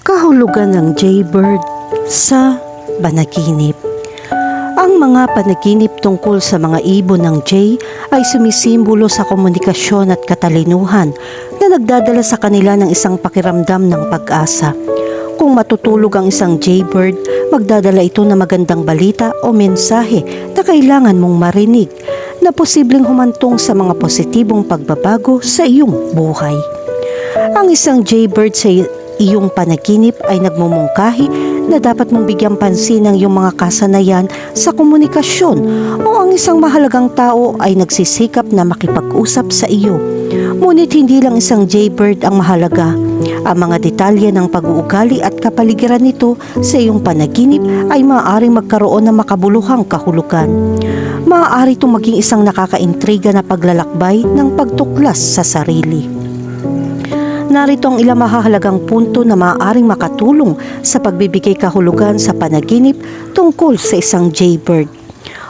Kahulugan ng Jaybird sa panaginip. Ang mga panaginip tungkol sa mga ibon ng jay ay sumisimbolo sa komunikasyon at katalinuhan na nagdadala sa kanila ng isang pakiramdam ng pag-asa. Kung matutulog ang isang jaybird, magdadala ito ng magandang balita o mensahe na kailangan mong marinig na posibleng humantong sa mga positibong pagbabago sa iyong buhay. Ang isang jaybird sa iyong panaginip ay nagmumungkahi na dapat mong bigyang pansin ang iyong mga kasanayan sa komunikasyon o ang isang mahalagang tao ay nagsisikap na makipag-usap sa iyo. Ngunit hindi lang isang jaybird ang mahalaga. Ang mga detalye ng pag-uugali at kapaligiran nito sa iyong panaginip ay maaaring magkaroon ng makabuluhang kahulugan. Maaari itong maging isang nakakaintriga na paglalakbay ng pagtuklas sa sarili. Narito ang ilang mahahalagang punto na maaaring makatulong sa pagbibigay kahulugan sa panaginip tungkol sa isang jaybird.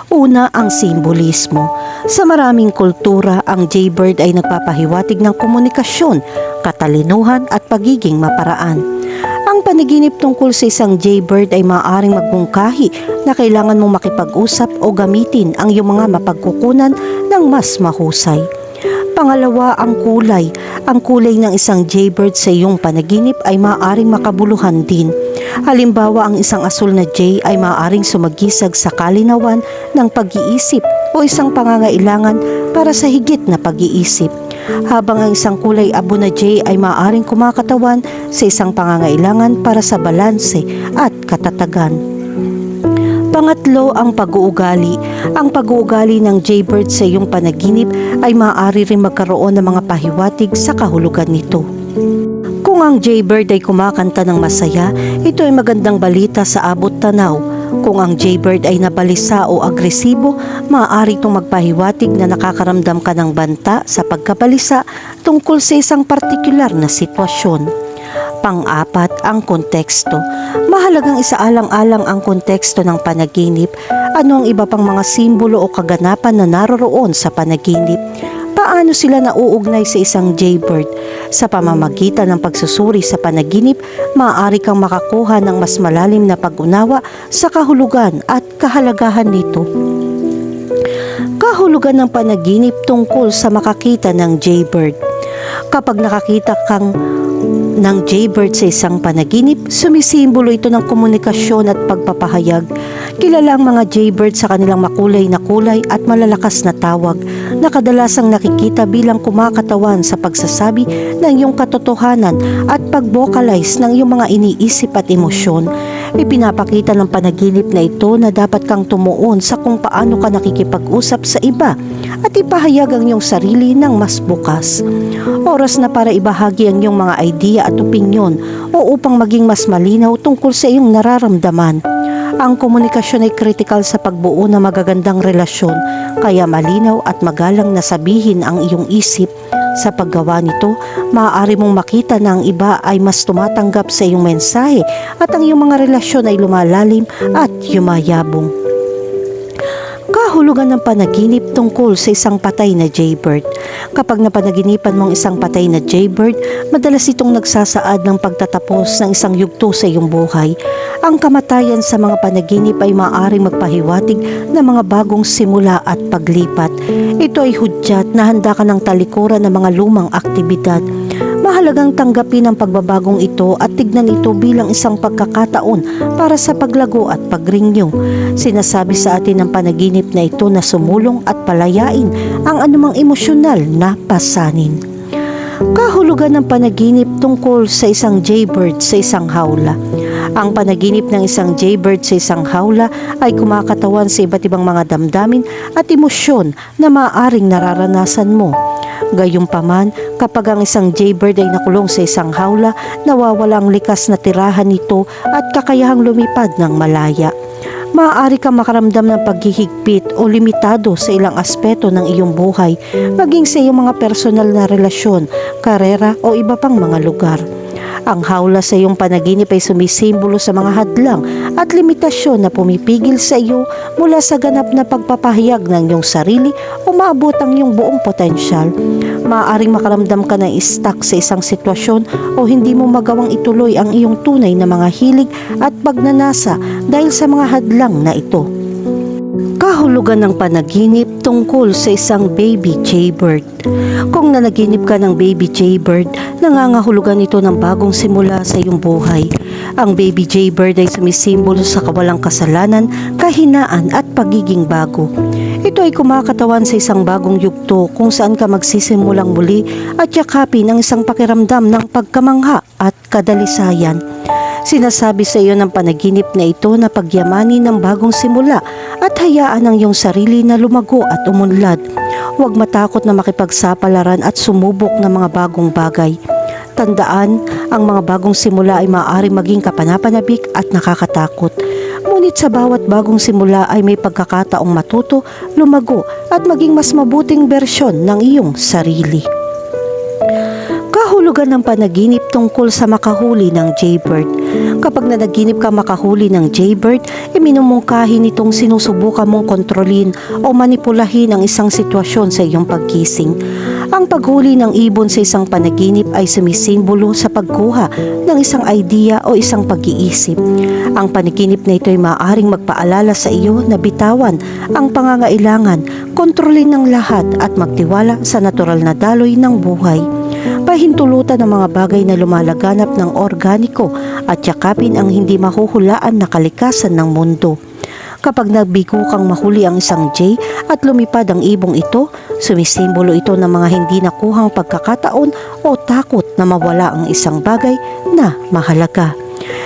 Una, ang simbolismo. Sa maraming kultura, ang jaybird ay nagpapahiwatig ng komunikasyon, katalinuhan at pagiging maparaan. Ang panaginip tungkol sa isang jaybird ay maaaring magbungkahi na kailangan mong makipag-usap o gamitin ang iyong mga mapagkukunan ng mas mahusay. Pangalawa, ang kulay. Ang kulay ng isang jaybird sa iyong panaginip ay maaaring makabuluhan din. Halimbawa, ang isang asul na jay ay maaaring sumagisag sa kalinawan ng pag-iisip o isang pangangailangan para sa higit na pag-iisip. Habang ang isang kulay abo na jay ay maaaring kumakatawan sa isang pangangailangan para sa balanse at katatagan. Pangatlo, ang pag-uugali. Ang pag-uugali ng jaybird sa iyong panaginip ay maaari rin magkaroon ng mga pahiwatig sa kahulugan nito. Kung ang jaybird ay kumakanta ng masaya, ito ay magandang balita sa abot tanaw. Kung ang jaybird ay nabalisa o agresibo, maaari itong magpahiwatig na nakakaramdam ka ng banta sa pagkabalisa tungkol sa isang partikular na sitwasyon. Pang-apat, ang konteksto. Mahalagang isaalang-alang ang konteksto ng panaginip. Ano ang iba pang mga simbolo o kaganapan na naroroon sa panaginip? Paano sila nauugnay sa isang jaybird? Sa pamamagitan ng pagsusuri sa panaginip, maaari kang makakuha ng mas malalim na pag-unawa sa kahulugan at kahalagahan nito. Kahulugan ng panaginip tungkol sa makakita ng jaybird. Kapag nakakita kang ng jaybird sa isang panaginip, sumisimbolo ito ng komunikasyon at pagpapahayag. Kilala ang mga jaybird sa kanilang makulay na kulay at malalakas na tawag na kadalasang nakikita bilang kumakatawan sa pagsasabi ng iyong katotohanan at pag-vocalize ng iyong mga iniisip at emosyon. Ipinapakita ng panaginip na ito na dapat kang tumuon sa kung paano ka nakikipag-usap sa iba at ipahayag ang iyong sarili ng mas bukas. Oras na para ibahagi ang iyong mga idea at opinyon o upang maging mas malinaw tungkol sa iyong nararamdaman. Ang komunikasyon ay kritikal sa pagbuo ng magagandang relasyon, kaya malinaw at magalang na sabihin ang iyong isip. Sa paggawa nito, maaari mong makita na ang iba ay mas tumatanggap sa iyong mensahe at ang iyong mga relasyon ay lumalalim at yumayabong. Kahulugan ng panaginip tungkol sa isang patay na jaybird. Kapag napanaginipan mong isang patay na jaybird, madalas itong nagsasaad ng pagtatapos ng isang yugto sa iyong buhay. Ang kamatayan sa mga panaginip ay maaaring magpahiwatig ng mga bagong simula at paglipat. Ito ay hudyat na handa ka ng talikuran ng mga lumang aktibidad. Mahalagang tanggapin ang pagbabagong ito at tignan ito bilang isang pagkakataon para sa paglago at pagrinyo. Sinasabi sa atin ng panaginip na ito na sumulong at palayain ang anumang emosyonal na pasanin. Kahulugan ng panaginip tungkol sa isang jaybird sa isang hawla. Ang panaginip ng isang jaybird sa isang hawla ay kumakatawan sa iba't ibang mga damdamin at emosyon na maaaring nararanasan mo. Gayunpaman, kapag ang isang jaybird ay nakulong sa isang hawla, nawawala ang likas na tirahan nito at kakayahang lumipad ng malaya. Maaari kang makaramdam ng paghihigpit o limitado sa ilang aspeto ng iyong buhay, maging sa iyong mga personal na relasyon, karera o iba pang mga lugar. Ang hawla sa iyong panaginip ay sumisimbolo sa mga hadlang at limitasyon na pumipigil sa iyo mula sa ganap na pagpapahayag ng iyong sarili o maabot ang iyong buong potensyal. Maaaring makaramdam ka ng stuck sa isang sitwasyon o hindi mo magawang ituloy ang iyong tunay na mga hilig at pagnanasa dahil sa mga hadlang na ito. Kahulugan ng panaginip tungkol sa isang baby jaybird. Kung nanaginip ka ng baby jaybird, nangangahulugan ito ng bagong simula sa iyong buhay. Ang baby jaybird ay sumisimbolo sa kawalang kasalanan, kahinaan at pagiging bago. Ito ay kumakatawan sa isang bagong yugto kung saan ka magsisimulang muli at yakapin ang isang pakiramdam ng pagkamangha at kadalisayan. Sinasabi sa iyo ng panaginip na ito na pagyamanin ng bagong simula at hayaan ang iyong sarili na lumago at umunlad. Huwag matakot na makipagsapalaran at sumubok ng mga bagong bagay. Tandaan, ang mga bagong simula ay maaari maging kapanapanabik at nakakatakot. Ngunit sa bawat bagong simula ay may pagkakataong matuto, lumago at maging mas mabuting bersyon ng iyong sarili. Kahulugan ng panaginip tungkol sa makahuli ng jaybird. Kapag nanaginip ka makahuli ng jaybird, iminumungkahi nitong sinusubukan mong kontrolin o manipulahin ang isang sitwasyon sa iyong pagkising. Ang paghuli ng ibon sa isang panaginip ay sumisimbolo sa pagkuha ng isang idea o isang pag-iisip. Ang panaginip na ito ay maaaring magpaalala sa iyo na bitawan ang pangangailangan, kontrolin ng lahat at magtiwala sa natural na daloy ng buhay pahintulutan ng mga bagay na lumalaganap ng organiko at yakapin ang hindi mahuhulaan na kalikasan ng mundo. Kapag nagbigo kang mahuli ang isang jay at lumipad ang ibong ito, sumisimbolo ito ng mga hindi nakuhang pagkakataon o takot na mawala ang isang bagay na mahalaga.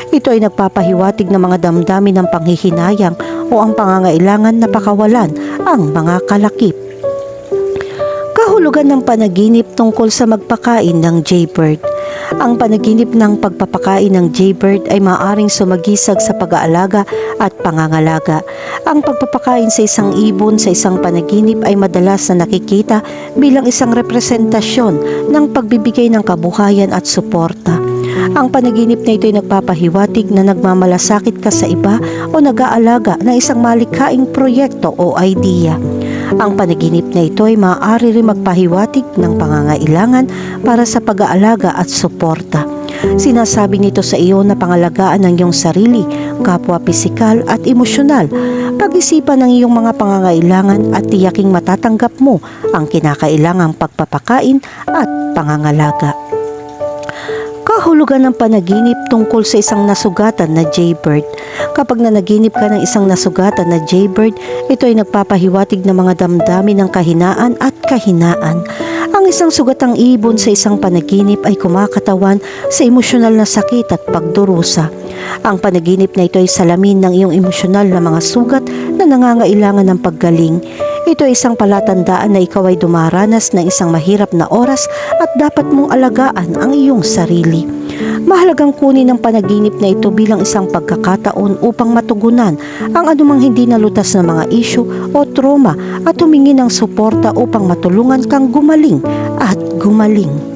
Ito ay nagpapahiwatig ng mga damdamin ng panghihinayang o ang pangangailangan na pakawalan ang mga kalakip. Kahulugan ng panaginip tungkol sa magpakain ng jaybird. Ang panaginip ng pagpapakain ng jaybird ay maaaring sumagisag sa pag-aalaga at pangangalaga. Ang pagpapakain sa isang ibon sa isang panaginip ay madalas na nakikita bilang isang representasyon ng pagbibigay ng kabuhayan at suporta. Ang panaginip na ito ay nagpapahiwatig na nagmamalasakit ka sa iba o nag-aalaga ng isang malikhaing proyekto o idea. Ang panaginip na ito ay maaari rin magpahiwatig ng pangangailangan para sa pag-aalaga at suporta. Sinasabi nito sa iyo na pangalagaan ng iyong sarili, kapwa pisikal at emosyonal. Pag-isipan ng iyong mga pangangailangan at tiyaking matatanggap mo ang kinakailangang pagpapakain at pangangalaga. Kahulugan ng panaginip tungkol sa isang nasugatan na jaybird. Kapag nanaginip ka ng isang nasugatan na jaybird, ito ay nagpapahiwatig ng mga damdamin ng kahinaan at kahinaan. Ang isang sugatang ibon sa isang panaginip ay kumakatawan sa emosyonal na sakit at pagdurusa. Ang panaginip na ito ay salamin ng iyong emosyonal na mga sugat na nangangailangan ng paggaling. Ito ay isang palatandaan na ikaw ay dumaranas ng isang mahirap na oras at dapat mong alagaan ang iyong sarili. Mahalagang kunin ang panaginip na ito bilang isang pagkakataon upang matugunan ang anumang hindi nalutas na mga isyu o trauma at humingi ng suporta upang matulungan kang gumaling at gumaling.